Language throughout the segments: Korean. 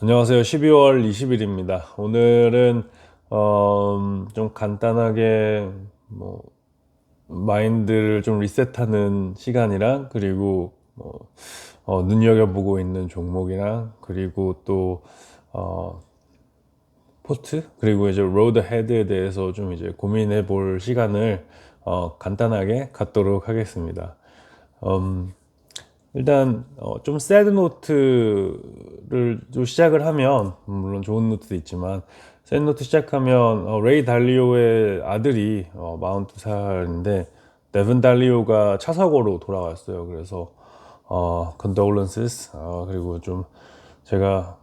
안녕하세요. 12월 20일입니다. 오늘은 어, 좀 간단하게 뭐 마인드를 좀 리셋하는 시간이랑 그리고 뭐, 어, 눈여겨보고 있는 종목이랑 그리고 또 어, 포스트 그리고 이제 로드 헤드에 대해서 좀 이제 고민해 볼 시간을 어, 간단하게 갖도록 하겠습니다. 음, 일단 어, 좀 새드 노트를 좀 시작을 하면 물론 좋은 노트도 있지만 새드 노트 시작하면 어, 레이 달리오의 아들이 어, 42살인데 데븐 달리오가 차 사고로 돌아갔어요. 그래서 어, condolences 어, 그리고 좀 제가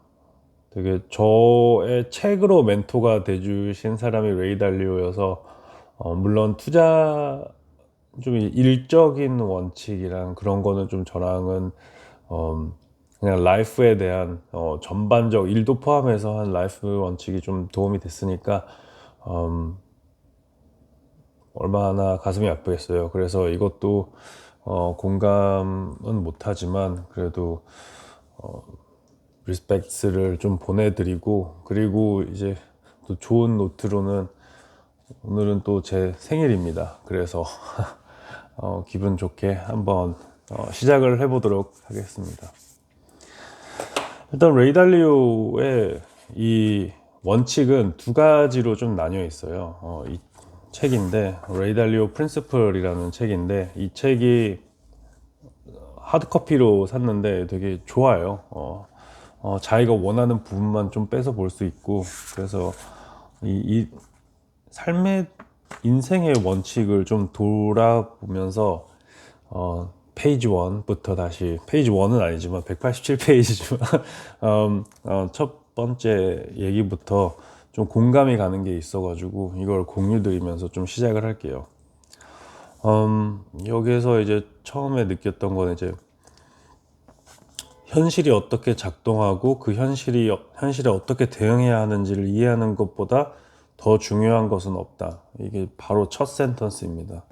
되게 저의 책으로 멘토가 돼주신 사람이 레이 달리오여서 어, 물론 투자 좀 일적인 원칙이랑 그런 거는 좀 저랑은 어, 그냥 라이프에 대한 어, 전반적 일도 포함해서 한 라이프 원칙이 좀 도움이 됐으니까 음, 얼마나 가슴이 아프겠어요. 그래서 이것도 어, 공감은 못하지만 그래도 어, 리스펙트를 좀 보내드리고 그리고 이제 또 좋은 노트로는 오늘은 또 제 생일입니다. 그래서 어, 기분 좋게 한번 어, 시작을 해보도록 하겠습니다. 일단 레이달리오의 이 원칙은 두 가지로 좀 나뉘어 있어요. 어, 이 책인데 레이달리오 프린시플이라는 책인데 이 책이 하드커피로 샀는데 되게 좋아요. 어, 어, 자기가 원하는 부분만 좀 빼서 볼 수 있고 그래서 이, 이 삶의 인생의 원칙을 좀 돌아보면서 어, 페이지 1부터 다시 페이지 1은 아니지만 187페이지지만 음, 어, 첫 번째 얘기부터 좀 공감이 가는 게 있어가지고 이걸 공유드리면서 좀 시작을 할게요. 음, 여기에서 이제 처음에 느꼈던 건 이제 현실이 어떻게 작동하고 그 현실이 현실에 어떻게 대응해야 하는지를 이해하는 것보다 더 중요한 것은 없다. 이게 바로 첫 센턴스입니다.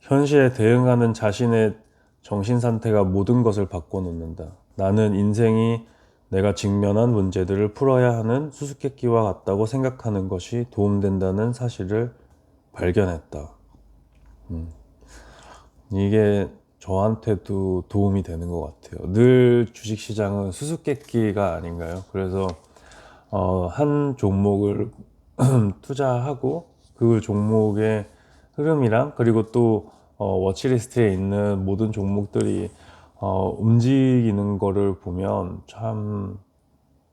현실에 대응하는 자신의 정신 상태가 모든 것을 바꿔놓는다. 나는 인생이 내가 직면한 문제들을 풀어야 하는 수수께끼와 같다고 생각하는 것이 도움된다는 사실을 발견했다. 음. 이게 저한테도 도움이 되는 것 같아요. 늘 주식시장은 수수께끼가 아닌가요? 그래서 어, 한 종목을 투자하고 그 종목의 흐름이랑 그리고 또 어, 워치리스트에 있는 모든 종목들이 어, 움직이는 거를 보면 참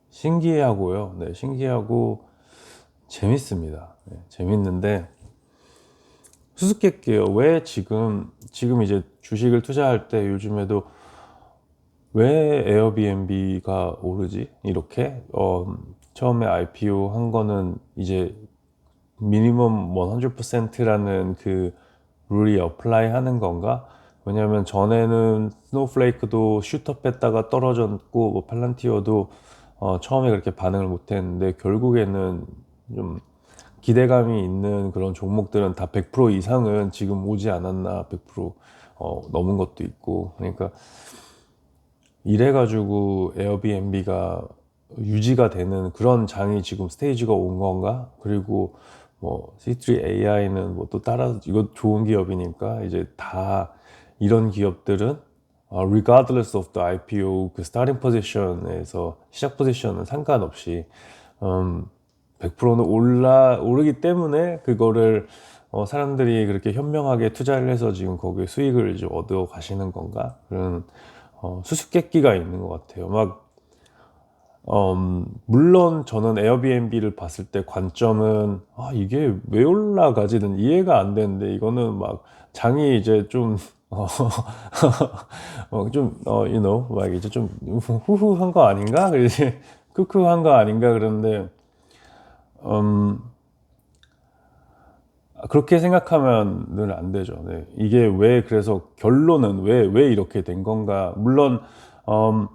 신기하고요. 네, 신기하고 재밌습니다. 네, 재밌는데 수수께끼예요. 왜 지금 지금 이제 주식을 투자할 때 요즘에도 왜 에어비앤비가 오르지? 이렇게 어, 처음에 IPO 한 거는 이제 미니멈 100%라는 그 룰이 어플라이 하는 건가? 왜냐면 전에는 스노우플레이크도 슈터 뺐다가 떨어졌고 뭐 팔란티어도 어, 처음에 그렇게 반응을 못 했는데 결국에는 좀 기대감이 있는 그런 종목들은 다 100% 이상은 지금 오지 않았나 100% 어, 넘은 것도 있고 그러니까 이래 가지고 에어비앤비가 유지가 되는 그런 장이 지금 스테이지가 온 건가? 그리고 뭐 C3 AI는 뭐 또 따라 이거 좋은 기업이니까 이제 다 이런 기업들은 어, regardless of the IPO 그 starting position에서 시작 포지션은 상관없이 음, 100%는 올라 오르기 때문에 그거를 어, 사람들이 그렇게 현명하게 투자를 해서 지금 거기에 수익을 이제 얻어 가시는 건가 그런 어, 수수께끼가 있는 것 같아요. 막 음, 물론 저는 에어비앤비를 봤을 때 관점은 아, 이게 왜 올라가지는 이해가 안 되는데 이거는 막 장이 이제 좀 어, 어, 좀, 어, you know, 막 이제 좀 후후한 거 아닌가? 이제 크크한 거 아닌가? 그런데, 음, 그렇게 생각하면은 안 되죠. 네. 이게 왜, 그래서 결론은 왜, 왜 이렇게 된 건가? 물론, 음,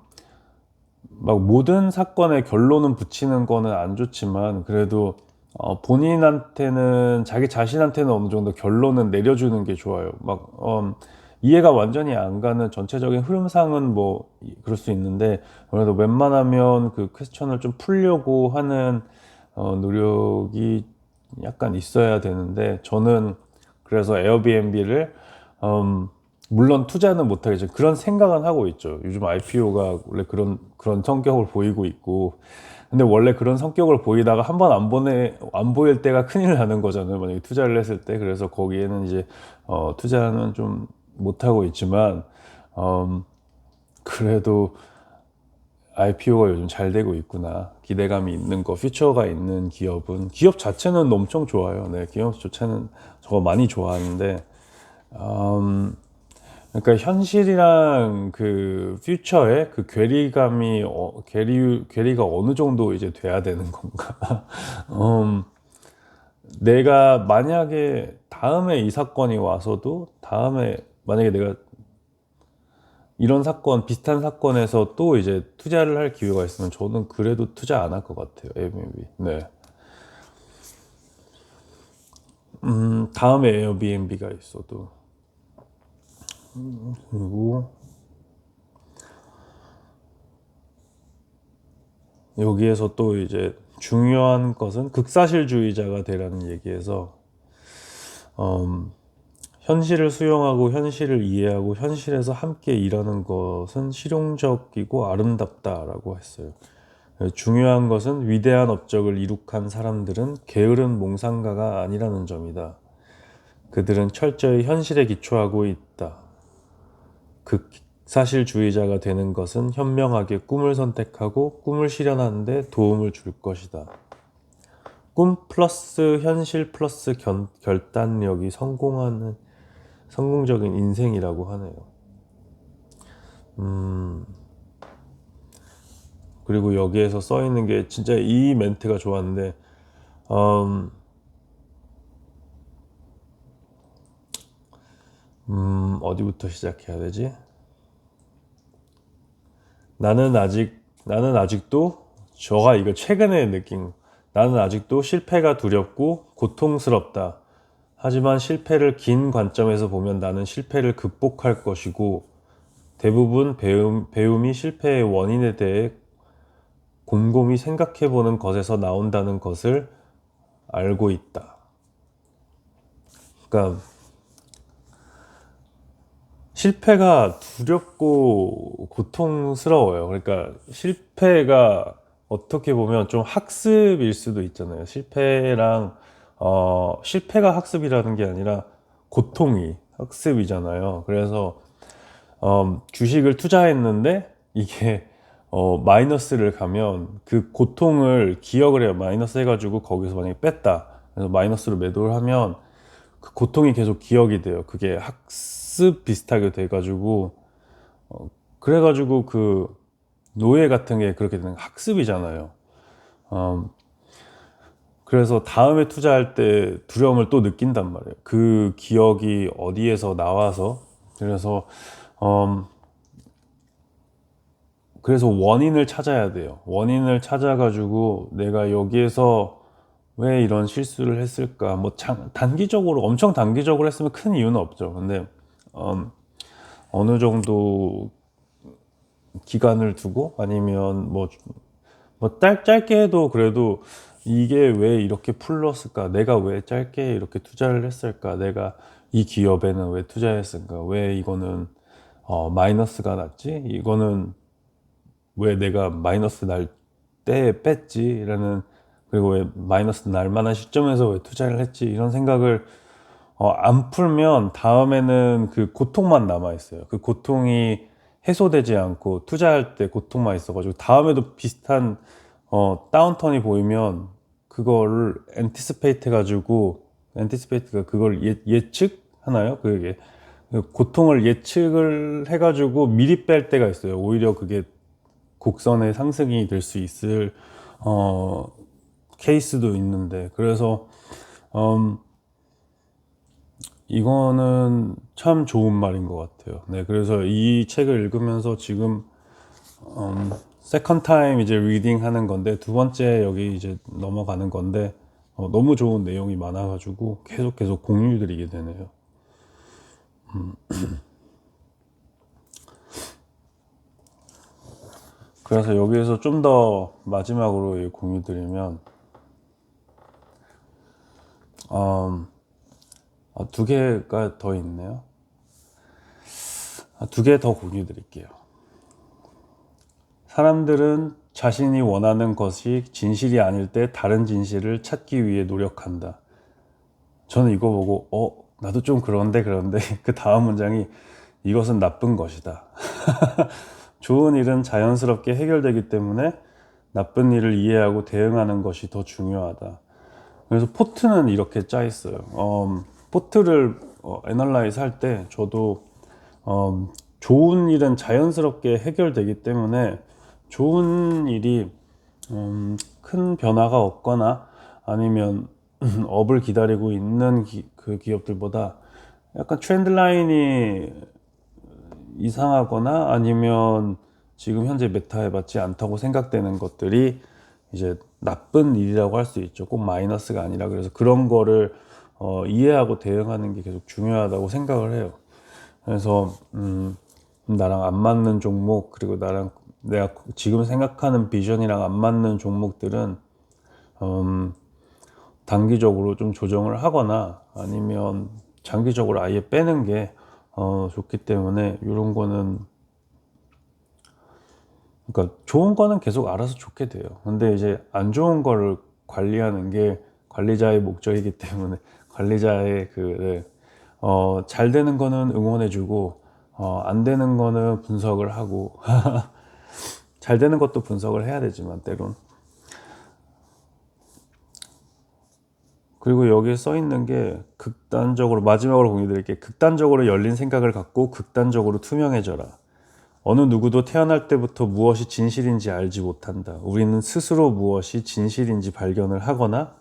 막 모든 사건에 결론은 붙이는 거는 안 좋지만 그래도 어, 본인한테는 자기 자신한테는 어느 정도 결론은 내려주는 게 좋아요. 막 음, 이해가 완전히 안 가는 전체적인 흐름상은 뭐 이- 그럴 수 있는데 그래도 웬만하면 그 퀘스천을 좀 풀려고 하는 어, 노력이 약간 있어야 되는데 저는 그래서 에어비앤비를 음, 물론 투자는 못하겠죠. 그런 생각은 하고 있죠. 요즘 IPO가 원래 그런 그런 성격을 보이고 있고 근데 원래 그런 성격을 보이다가 한 번 안 보내 안 보일 때가 큰일 나는 거잖아요. 만약에 투자를 했을 때 그래서 거기에는 이제 어, 투자는 좀 못하고 있지만 음, 그래도 IPO가 요즘 잘 되고 있구나 기대감이 있는 거 퓨처가 있는 기업은 기업 자체는 엄청 좋아요. 네, 기업 자체는 저거 많이 좋아하는데 음, 그러니까 현실이랑 그 퓨처의 그 괴리감이 어, 괴리 괴리가 어느 정도 이제 돼야 되는 건가? 음, 내가 만약에 다음에 이 사건이 와서도 다음에 만약에 내가 이런 사건 비슷한 사건에서 또 이제 투자를 할 기회가 있으면 저는 그래도 투자 안 할 것 같아요. 에어비앤비. 네. 음, 다음에 에어비앤비가 있어도 그리고 여기에서 또 이제 중요한 것은 극사실주의자가 되라는 얘기에서 음, 현실을 수용하고 현실을 이해하고 현실에서 함께 일하는 것은 실용적이고 아름답다라고 했어요. 중요한 것은 위대한 업적을 이룩한 사람들은 게으른 몽상가가 아니라는 점이다. 그들은 철저히 현실에 기초하고 있다. 극사실주의자가 되는 것은 현명하게 꿈을 선택하고 꿈을 실현하는데 도움을 줄 것이다. 꿈 플러스 현실 플러스 견, 결단력이 성공하는 성공적인 인생이라고 하네요. 음. 그리고 여기에서 써 있는 게 진짜 이 멘트가 좋았는데, 음, 음, 어디부터 시작해야 되지? 나는 아직, 나는 아직도, 저가 이거 최근에 느낀, 나는 아직도 실패가 두렵고 고통스럽다. 하지만 실패를 긴 관점에서 보면 나는 실패를 극복할 것이고, 대부분 배움, 배움이 실패의 원인에 대해 곰곰이 생각해 보는 것에서 나온다는 것을 알고 있다. 그러니까, 실패가 두렵고 고통스러워요. 그러니까 실패가 어떻게 보면 좀 학습일 수도 있잖아요. 실패랑 어, 실패가 학습이라는 게 아니라 고통이 학습이잖아요. 그래서 음, 주식을 투자했는데 이게 어, 마이너스를 가면 그 고통을 기억을 해요. 마이너스 해가지고 거기서 만약에 뺐다. 그래서 마이너스로 매도를 하면 그 고통이 계속 기억이 돼요. 그게 학습 비슷하게 돼가지고 어, 그래가지고 그 노예 같은 게 그렇게 되는 학습이잖아요. 음, 그래서 다음에 투자할 때 두려움을 또 느낀단 말이에요. 그 기억이 어디에서 나와서 그래서 음, 그래서 원인을 찾아야 돼요. 원인을 찾아가지고 내가 여기에서 왜 이런 실수를 했을까? 뭐 장, 단기적으로 엄청 단기적으로 했으면 큰 이유는 없죠. 근데 음, 어느 정도 기간을 두고 아니면 뭐, 뭐 짧, 짧게 해도 그래도 이게 왜 이렇게 풀렸을까? 내가 왜 짧게 이렇게 투자를 했을까? 내가 이 기업에는 왜 투자했을까? 왜 이거는 어, 마이너스가 났지? 이거는 왜 내가 마이너스 날 때 뺐지? 라는 그리고 왜 마이너스 날 만한 시점에서 왜 투자를 했지? 이런 생각을 어, 안 풀면 다음에는 그 고통만 남아 있어요. 그 고통이 해소되지 않고 투자할 때 고통만 있어가지고 다음에도 비슷한 어, 다운턴이 보이면 그거를 엔티스페이트 해가지고 엔티스페이트가 그걸 예, 예측 하나요? 그게 그 고통을 예측을 해가지고 미리 뺄 때가 있어요. 오히려 그게 곡선의 상승이 될 수 있을 어, 케이스도 있는데 그래서 음, 이거는 참 좋은 말인 것 같아요. 네, 그래서 이 책을 읽으면서 지금 음, 세컨 타임 이제 리딩 하는 건데 두 번째 여기 이제 넘어가는 건데 어, 너무 좋은 내용이 많아가지고 계속 계속 공유드리게 되네요. 음. 그래서 여기에서 좀 더 마지막으로 공유드리면 음, 아, 두 개가 더 있네요. 아, 두개 더 공유 드릴게요. 사람들은 자신이 원하는 것이 진실이 아닐 때 다른 진실을 찾기 위해 노력한다. 저는 이거 보고 어 나도 좀 그런데 그런데 그 다음 문장이 이것은 나쁜 것이다. 좋은 일은 자연스럽게 해결되기 때문에 나쁜 일을 이해하고 대응하는 것이 더 중요하다. 그래서 포트는 이렇게 짜 있어요. 음, 포트를 어, 애널라이즈 할 때 저도 음, 좋은 일은 자연스럽게 해결되기 때문에 좋은 일이 음, 큰 변화가 없거나 아니면 업을 기다리고 있는 기, 그 기업들보다 약간 트렌드 라인이 이상하거나 아니면 지금 현재 메타에 맞지 않다고 생각되는 것들이 이제 나쁜 일이라고 할 수 있죠. 꼭 마이너스가 아니라 그래서 그런 거를 어, 이해하고 대응하는 게 계속 중요하다고 생각을 해요. 그래서 음, 나랑 안 맞는 종목 그리고 나랑 내가 지금 생각하는 비전이랑 안 맞는 종목들은 음, 단기적으로 좀 조정을 하거나 아니면 장기적으로 아예 빼는 게 어, 좋기 때문에 이런 거는 그러니까 좋은 거는 계속 알아서 좋게 돼요. 근데 이제 안 좋은 거를 관리하는 게 관리자의 목적이기 때문에 관리자의 그, 네. 어, 잘 되는 거는 응원해주고, 어, 안 되는 거는 분석을 하고, 잘 되는 것도 분석을 해야 되지만, 때론. 그리고 여기에 써 있는 게 극단적으로, 마지막으로 공유드릴게 극단적으로 열린 생각을 갖고 극단적으로 투명해져라. 어느 누구도 태어날 때부터 무엇이 진실인지 알지 못한다. 우리는 스스로 무엇이 진실인지 발견을 하거나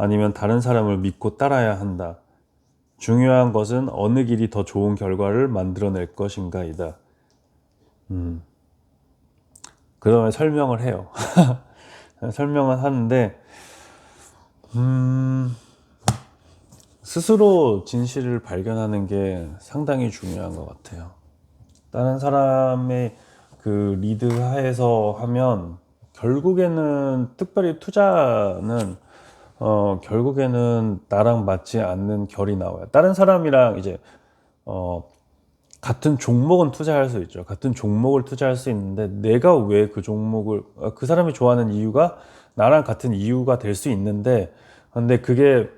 아니면 다른 사람을 믿고 따라야 한다. 중요한 것은 어느 길이 더 좋은 결과를 만들어낼 것인가이다. 음. 그 다음에 설명을 해요. 설명을 하는데, 음, 스스로 진실을 발견하는 게 상당히 중요한 것 같아요. 다른 사람의 그 리드 하에서 하면 결국에는 특별히 투자는 어, 결국에는 나랑 맞지 않는 결이 나와요. 다른 사람이랑 이제, 어, 같은 종목은 투자할 수 있죠. 같은 종목을 투자할 수 있는데 내가 왜 그 종목을, 어, 그 사람이 좋아하는 이유가 나랑 같은 이유가 될 수 있는데, 근데 그게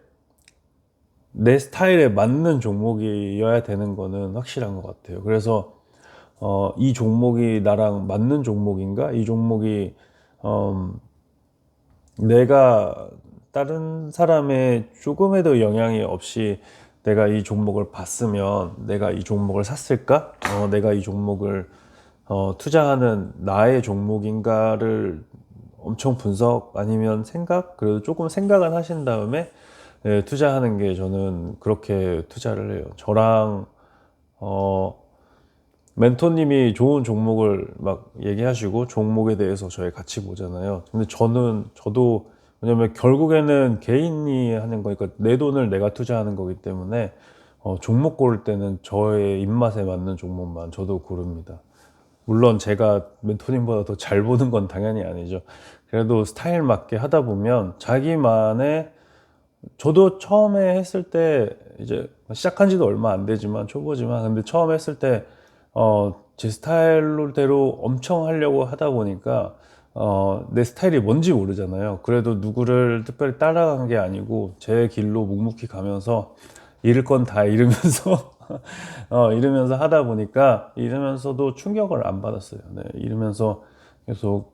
내 스타일에 맞는 종목이어야 되는 거는 확실한 것 같아요. 그래서, 어, 이 종목이 나랑 맞는 종목인가? 이 종목이, 음, 내가 다른 사람의 조금에도 영향이 없이 내가 이 종목을 봤으면 내가 이 종목을 샀을까? 어, 내가 이 종목을 어, 투자하는 나의 종목인가를 엄청 분석 아니면 생각 그래도 조금 생각은 하신 다음에 예, 투자하는 게 저는 그렇게 투자를 해요. 저랑 어, 멘토님이 좋은 종목을 막 얘기하시고 종목에 대해서 저희 같이 보잖아요. 근데 저는 저도 왜냐면 결국에는 개인이 하는 거니까 내 돈을 내가 투자하는 거기 때문에 어, 종목 고를 때는 저의 입맛에 맞는 종목만 저도 고릅니다. 물론 제가 멘토님보다 더 잘 보는 건 당연히 아니죠. 그래도 스타일 맞게 하다 보면 자기만의 저도 처음에 했을 때 이제 시작한 지도 얼마 안 되지만 초보지만 근데 처음 했을 때 어, 제 스타일대로 엄청 하려고 하다 보니까 어, 내 스타일이 뭔지 모르잖아요. 그래도 누구를 특별히 따라간 게 아니고 제 길로 묵묵히 가면서 잃을 건 다 잃으면서 어, 잃으면서 하다 보니까 잃으면서도 충격을 안 받았어요. 네, 잃으면서 계속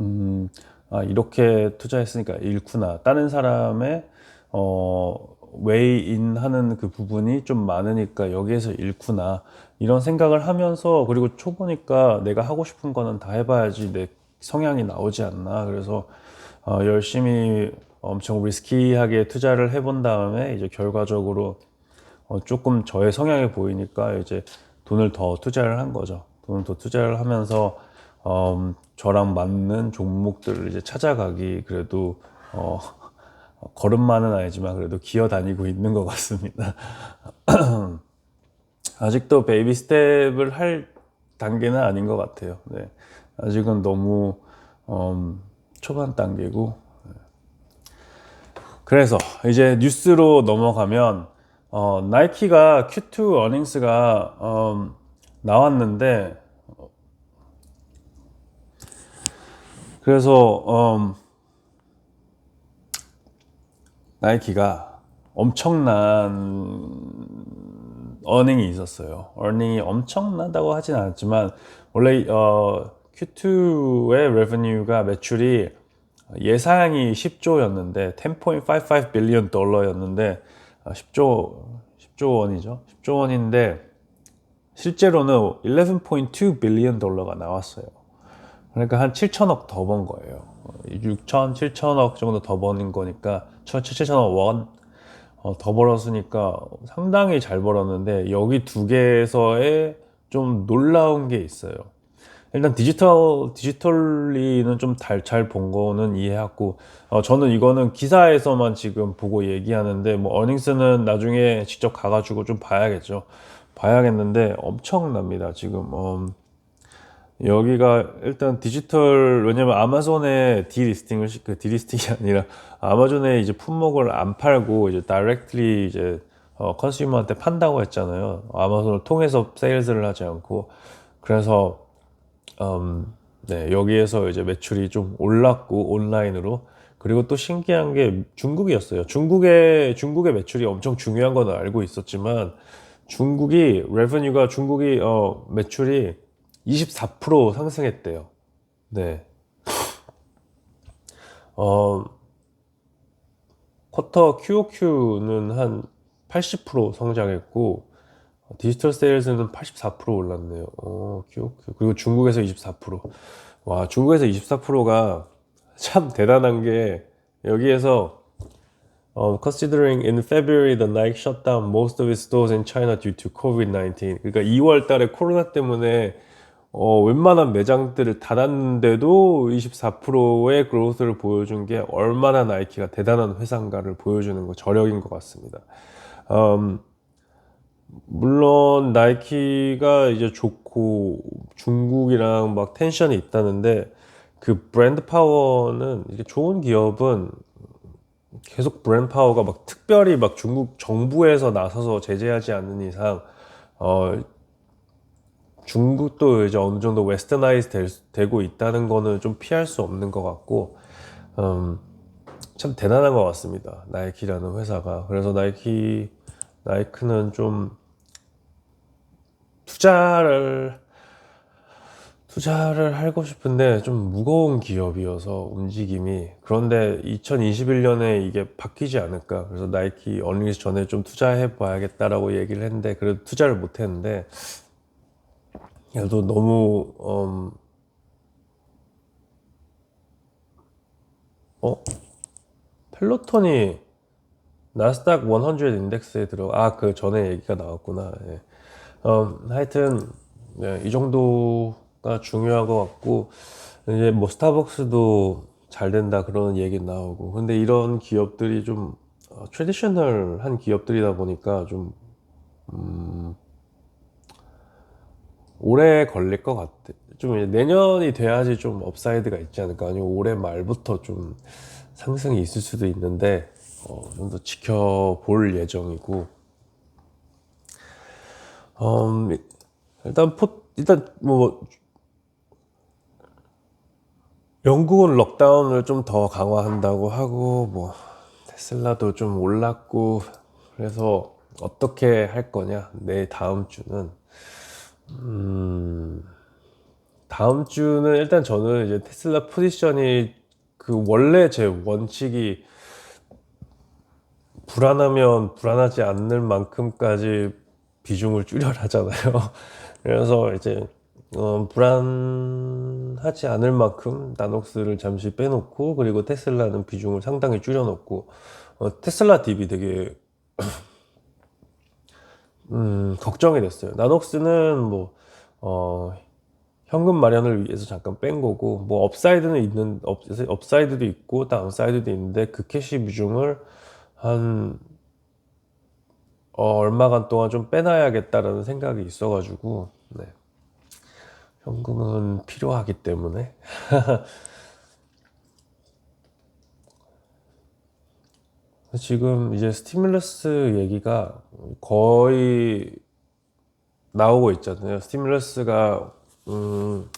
음, 아, 이렇게 투자했으니까 잃구나. 다른 사람의 어, 웨이인 하는 그 부분이 좀 많으니까 여기에서 잃구나. 이런 생각을 하면서 그리고 초보니까 내가 하고 싶은 거는 다 해봐야지 내 성향이 나오지 않나. 그래서 어, 열심히 엄청 리스키하게 투자를 해본 다음에 이제 결과적으로 어, 조금 저의 성향이 보이니까 이제 돈을 더 투자를 한 거죠. 돈을 더 투자를 하면서 음, 저랑 맞는 종목들을 이제 찾아가기 그래도 어, 걸음만은 아니지만 그래도 기어 다니고 있는 것 같습니다. 아직도 베이비 스텝을 할 단계는 아닌 것 같아요. 네. 아직은 너무 음, 초반 단계고 그래서 이제 뉴스로 넘어가면 어, 나이키가 Q2 어닝스가 음, 나왔는데 그래서 음, 나이키가 엄청난 어닝이 있었어요. 어닝이 엄청나다고 하진 않았지만 원래 어, Q2의 레버뉴가 매출이 예상이 10조였는데 10.55 빌리언 달러였는데 10조 10조 원이죠. 10조 원인데 실제로는 11.2 빌리언 달러가 나왔어요. 그러니까 한 7천억 더 번 거예요. 6천, 7천억 정도 더 버는 거니까 7천억 원 어, 더 벌었으니까 상당히 잘 벌었는데 여기 두 개에서의 좀 놀라운 게 있어요. 일단 디지털 디지털리는 좀 잘 본 거는 이해하고 어, 저는 이거는 기사에서만 지금 보고 얘기하는데 뭐 어닝스는 나중에 직접 가가지고 좀 봐야겠죠. 봐야겠는데 엄청납니다. 지금 음, 여기가 일단 디지털 왜냐면 아마존에 디리스팅을 시- 그 디리스팅이 아니라 아마존에 이제 품목을 안 팔고 이제 다이렉트리 이제 어, 컨슈머한테 판다고 했잖아요. 아마존을 통해서 세일즈를 하지 않고 그래서 음, 네, 여기에서 이제 매출이 좀 올랐고 온라인으로 그리고 또 신기한 게 중국이었어요. 중국의 중국의 매출이 엄청 중요한 건 알고 있었지만 중국이 레버뉴가 중국이 어, 매출이 24% 상승했대요. 네. 어, 쿼터 QOQ는 한 80% 성장했고 디지털 세일즈는 84% 올랐네요. 어, QOQ. 그리고 중국에서 24%. 와, 중국에서 24%가 참 대단한 게 여기에서 어, considering in February the Nike shut down most of its stores in China due to COVID-19. 그러니까 2월 달에 코로나 때문에 어, 웬만한 매장들을 닫았는데도 24%의 그로스를 보여준 게 얼마나 나이키가 대단한 회사인가를 보여주는 거 저력인 것 같습니다. 음, 물론 나이키가 이제 좋고 중국이랑 막 텐션이 있다는데 그 브랜드 파워는 이게 좋은 기업은 계속 브랜드 파워가 막 특별히 막 중국 정부에서 나서서 제재하지 않는 이상 어 중국도 이제 어느 정도 웨스터나이즈 될, 되고 있다는 거는 좀 피할 수 없는 것 같고 음, 참 대단한 것 같습니다. 나이키라는 회사가. 그래서 나이키, 나이크는 좀 투자를, 투자를 하고 싶은데 좀 무거운 기업이어서 움직임이. 그런데 2021년에 이게 바뀌지 않을까. 그래서 나이키 어닝리스 전에 좀 투자해 봐야겠다라고 얘기를 했는데, 그래도 투자를 못 했는데, 그래도 너무, 음, 어? 펠로톤이 나스닥 100 인덱스에 들어 아그 전에 얘기가 나왔구나 예. 어, 하여튼 네, 이 정도가 중요한 것 같고 이제 뭐 스타벅스도 잘 된다 그런 얘기 나오고 근데 이런 기업들이 좀 어, 트레디셔널한 기업들이다 보니까 좀 음, 오래 걸릴 것 같아. 좀 내년이 돼야지 좀 업사이드가 있지 않을까. 아니면 올해 말부터 좀 상승이 있을 수도 있는데, 어, 좀 더 지켜볼 예정이고, 음, 일단 포, 일단 뭐, 영국은 럭다운을 좀 더 강화한다고 하고, 뭐, 테슬라도 좀 올랐고, 그래서 어떻게 할 거냐, 내 다음 주는. 음, 다음 주는 일단 저는 이제 테슬라 포지션이 그 원래 제 원칙이 불안하면 불안하지 않는 만큼까지 비중을 줄여라 하잖아요. 그래서 이제 어, 불안하지 않을 만큼 나녹스를 잠시 빼놓고 그리고 테슬라는 비중을 상당히 줄여놓고 어, 테슬라 딥이 되게 음, 걱정이 됐어요. 나녹스는 뭐, 어, 현금 마련을 위해서 잠깐 뺀 거고, 뭐, 업사이드는 있는, 업, 업사이드도 있고, 다운사이드도 있는데, 그 캐시 비중을 한, 어, 얼마간 동안 좀 빼놔야겠다라는 생각이 있어가지고, 네. 현금은 필요하기 때문에 지금 이제 스티뮬러스 얘기가 거의 나오고 있잖아요. 스티뮬러스가 음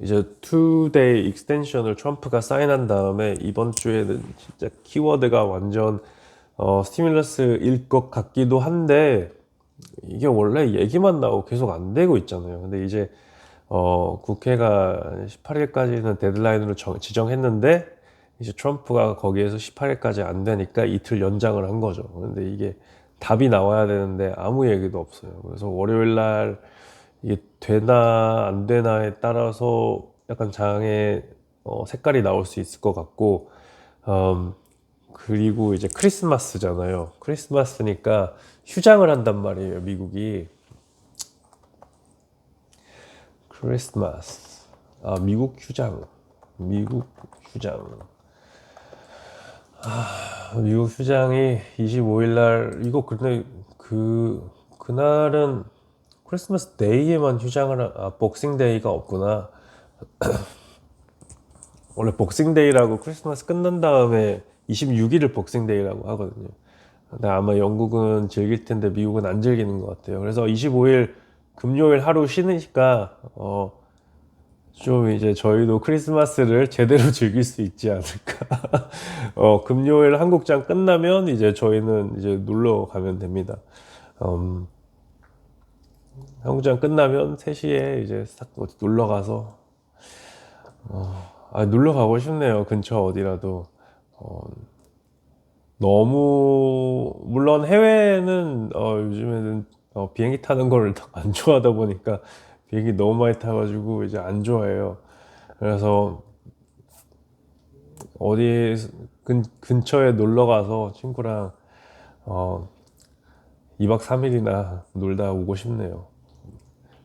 이제 투데이 익스텐션을 트럼프가 사인한 다음에 이번 주에는 진짜 키워드가 완전 어 스티뮬러스일 것 같기도 한데 이게 원래 얘기만 나오고 계속 안 되고 있잖아요. 근데 이제 어 국회가 18일까지는 데드라인으로 정- 지정했는데 이제 트럼프가 거기에서 18일까지 안 되니까 이틀 연장을 한 거죠. 근데 이게 답이 나와야 되는데 아무 얘기도 없어요. 그래서 월요일 날 이게 되나 안 되나에 따라서 약간 장의 어, 색깔이 나올 수 있을 것 같고, 음, 그리고 이제 크리스마스잖아요. 크리스마스니까 휴장을 한단 말이에요, 미국이. 크리스마스. 아, 미국 휴장. 미국 휴장. 아, 미국 휴장이 25일 날, 이거 근데 그, 그날은 크리스마스 데이에만 휴장을, 하- 아, 복싱 데이가 없구나. 원래 복싱 데이라고 크리스마스 끝난 다음에 26일을 복싱 데이라고 하거든요. 근데 아마 영국은 즐길 텐데 미국은 안 즐기는 것 같아요. 그래서 25일 금요일 하루 쉬니까, 어, 좀 이제 저희도 크리스마스를 제대로 즐길 수 있지 않을까. 어, 금요일 한국장 끝나면 이제 저희는 이제 놀러 가면 됩니다. 음, 한국장 끝나면 3시에 이제 싹 놀러 가서, 아, 놀러 가고 싶네요. 근처 어디라도. 어, 너무, 물론 해외는, 어, 요즘에는 어, 비행기 타는 거를 더 안 좋아하다 보니까 비행기 너무 많이 타가지고 이제 안 좋아해요. 그래서 어디 근, 근처에 놀러 가서 친구랑 어, 2박 3일이나 놀다 오고 싶네요.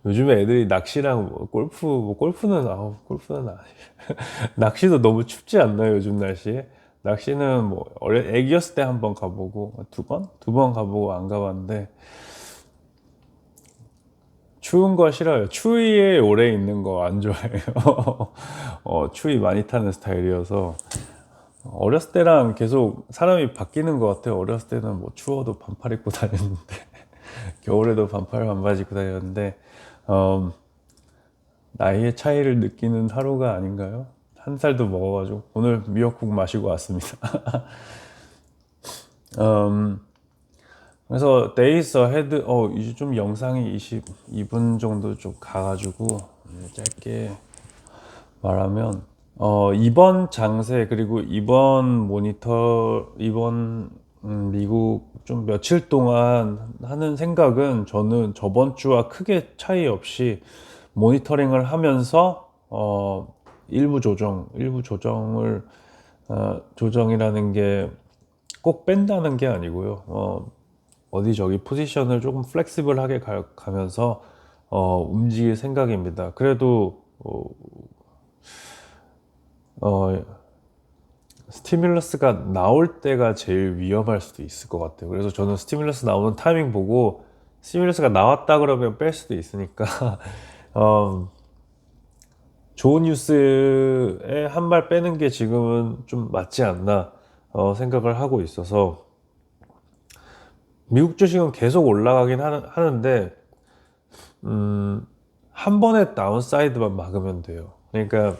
요즘에 애들이 낚시랑 뭐 골프, 뭐 골프는, 아우, 골프는 아 낚시도 너무 춥지 않나요, 요즘 날씨에? 낚시는 뭐, 어려, 애기였을 때 한 번 가보고, 두 번? 두 번 가보고 안 가봤는데, 추운 거 싫어요. 추위에 오래 있는 거 안 좋아해요. 어, 추위 많이 타는 스타일이어서. 어렸을 때랑 계속 사람이 바뀌는 것 같아요. 어렸을 때는 뭐 추워도 반팔 입고 다녔는데, 겨울에도 반팔 반바지 입고 다녔는데, 음, 나이의 차이를 느끼는 하루가 아닌가요? 한 살도 먹어가지고 오늘 미역국 마시고 왔습니다. 음, 그래서 데이스 헤드 어 이제 좀 영상이 22분 정도 좀 가가지고 네, 짧게 말하면 어 이번 장세 그리고 이번 모니터 이번 음, 미국 좀 며칠 동안 하는 생각은 저는 저번 주와 크게 차이 없이 모니터링을 하면서 어 일부 조정 일부 조정을 어, 조정이라는 게 꼭 뺀다는 게 아니고요. 어, 어디 저기 포지션을 조금 플렉시블하게 가, 가면서 어, 움직일 생각입니다. 그래도 어, 어, 스티뮬러스가 나올 때가 제일 위험할 수도 있을 것 같아요. 그래서 저는 스티뮬러스 나오는 타이밍 보고 스티뮬러스가 나왔다 그러면 뺄 수도 있으니까 어, 좋은 뉴스에 한 발 빼는 게 지금은 좀 맞지 않나 어, 생각을 하고 있어서 미국 주식은 계속 올라가긴 하는, 하는 데 음, 한 번에 다운사이드만 막으면 돼요. 그러니까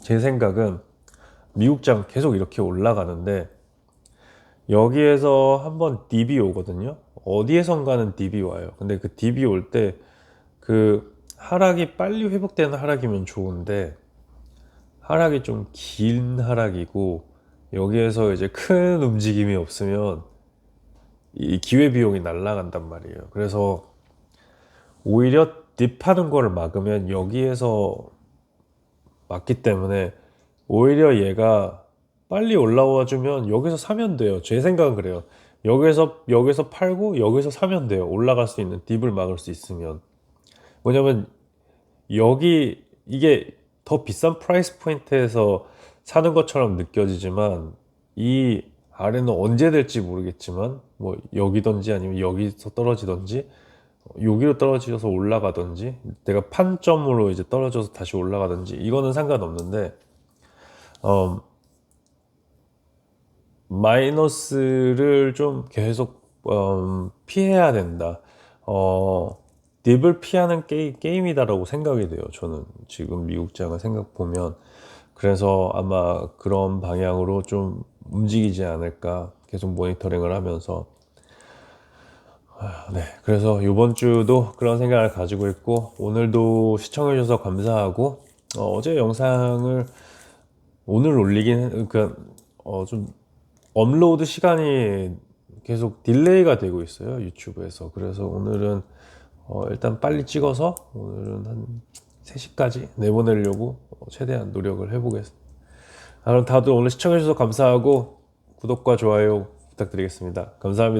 제 생각은 미국장 계속 이렇게 올라가는데 여기에서 한번 딥이 오거든요. 어디에선가는 딥이 와요. 근데 그 딥이 올때 그 하락이 빨리 회복되는 하락이면 좋은데 하락이 좀 긴 하락이고 여기에서 이제 큰 움직임이 없으면 이 기회 비용이 날아간단 말이에요. 그래서 오히려 딥하는 거를 막으면 여기에서 맞기 때문에 오히려 얘가 빨리 올라와 주면 여기서 사면 돼요. 제 생각은 그래요. 여기서 여기서 팔고 여기서 사면 돼요. 올라갈 수 있는 딥을 막을 수 있으면. 뭐냐면 여기 이게 더 비싼 프라이스 포인트에서 사는 것처럼 느껴지지만 이 아래는 언제 될지 모르겠지만 뭐 여기든지 아니면 여기서 떨어지든지 여기로 떨어져서 올라가든지 내가 판점으로 이제 떨어져서 다시 올라가든지 이거는 상관없는데 어, 마이너스를 좀 계속 음, 피해야 된다. 어, 딥을 피하는 게, 게임이다라고 생각이 돼요. 저는 지금 미국장을 생각 보면 그래서 아마 그런 방향으로 좀 움직이지 않을까 계속 모니터링을 하면서. 아, 네. 그래서 이번 주도 그런 생각을 가지고 있고 오늘도 시청해 주셔서 감사하고 어, 제 영상을 오늘 올리긴 그러니까 어, 좀 업로드 시간이 계속 딜레이가 되고 있어요 유튜브에서. 그래서 오늘은 어, 일단 빨리 찍어서 오늘은 한 3시까지 내보내려고 어, 최대한 노력을 해보겠습니다. 아, 그럼 다들 오늘 시청해 주셔서 감사하고 구독과 좋아요 부탁드리겠습니다. 감사합니다